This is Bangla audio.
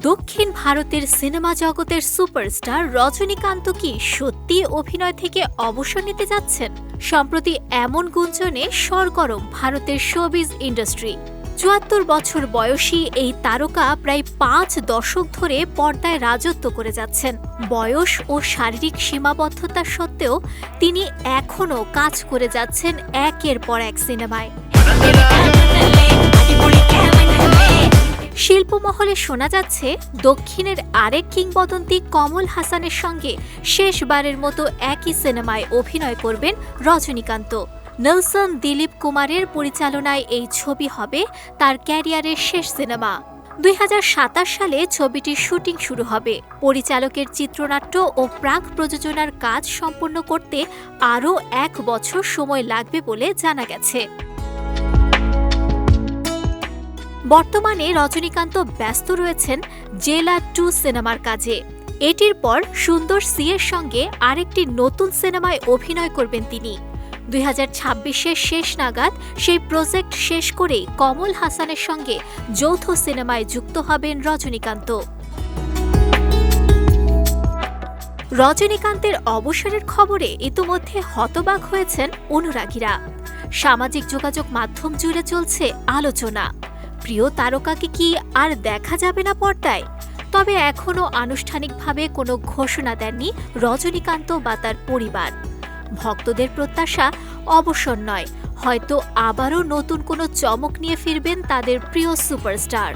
দক্ষিণ ভারতের সিনেমা জগতের সুপারস্টার রজনীকান্ত কি সত্যি অভিনয় থেকে অবসর নিতে যাচ্ছেন? সম্প্রতি এমন গুঞ্জনে সরগরম ভারতের শোবিজ ইন্ডাস্ট্রি চুয়াত্তর বছর বয়সী এই তারকা প্রায় পাঁচ দশক ধরে পর্দায় রাজত্ব করে যাচ্ছেন। বয়স ও শারীরিক সীমাবদ্ধতা সত্ত্বেও তিনি এখনও কাজ করে যাচ্ছেন একের পর এক সিনেমায়। শিল্পমহলে শোনা যাচ্ছে, দক্ষিণের আরেক কিংবদন্তি কমল হাসানের সঙ্গে শেষবারের মতো একই সিনেমায় অভিনয় করবেন রজনীকান্ত। নেলসন দিলীপ কুমারের পরিচালনায় এই ছবি হবে তার ক্যারিয়ারের শেষ সিনেমা। দুই হাজার সাতাশ সালে ছবিটির শুটিং শুরু হবে। পরিচালকের চিত্রনাট্য ও প্রাক প্রযোজনার কাজ সম্পন্ন করতে আরও এক বছর সময় লাগবে বলে জানা গেছে। বর্তমানে রজনীকান্ত ব্যস্ত রয়েছেন জেলা টু সিনেমার কাজে। এটির পর সুন্দর সি এর সঙ্গে আরেকটি নতুন সিনেমায় অভিনয় করবেন তিনি। দুই হাজার ছাব্বিশের শেষ নাগাদ সেই প্রজেক্ট শেষ করেই কমল হাসানের সঙ্গে যৌথ সিনেমায় যুক্ত হবেন রজনীকান্ত। রজনীকান্তের অবসরের খবরে ইতোমধ্যে হতবাক হয়েছেন অনুরাগীরা। সামাজিক যোগাযোগ মাধ্যম জুড়ে চলছে আলোচনা। প্রিয় তারকাকে কি আর দেখা যাবে না পর্দায়? তবে এখনও আনুষ্ঠানিকভাবে কোনো ঘোষণা দেননি রজনীকান্ত বা তার পরিবার। ভক্তদের প্রত্যাশা অবসর নয়, হয়তো আবারও নতুন কোনো চমক নিয়ে ফিরবেন তাদের প্রিয় সুপারস্টার।